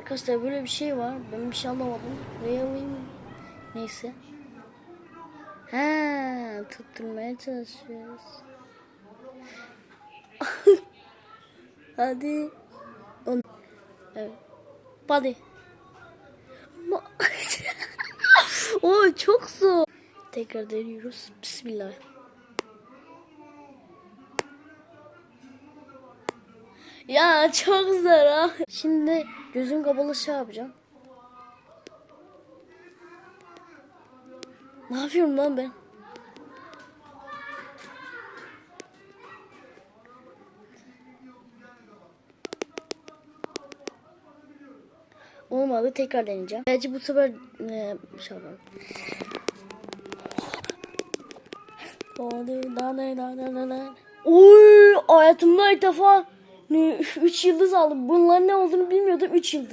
Arkadaşlar böyle bir şey var. Ben bir şey anlamadım. Ne alayım? Neyse. Ha, tutturmaya çalışıyoruz. Hadi. On. Evet. Hadi. O çok zor. Tekrar deniyoruz. Bismillah. Ya çok zor ha. Şimdi gözüm kapalı şey yapacağım. Ne yapıyorum lan ben? Olmadı tekrar deneyeceğim. Belki bu sefer e, şey yapalım. Oy hayatımda ilk defa 3 yıldız aldım. Bunların ne olduğunu bilmiyordum 3 yıldız.